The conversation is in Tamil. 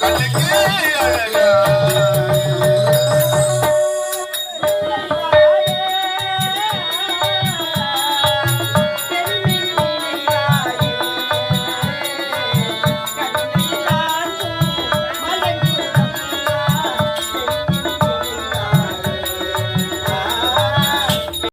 கண்ணுக்கு அழகா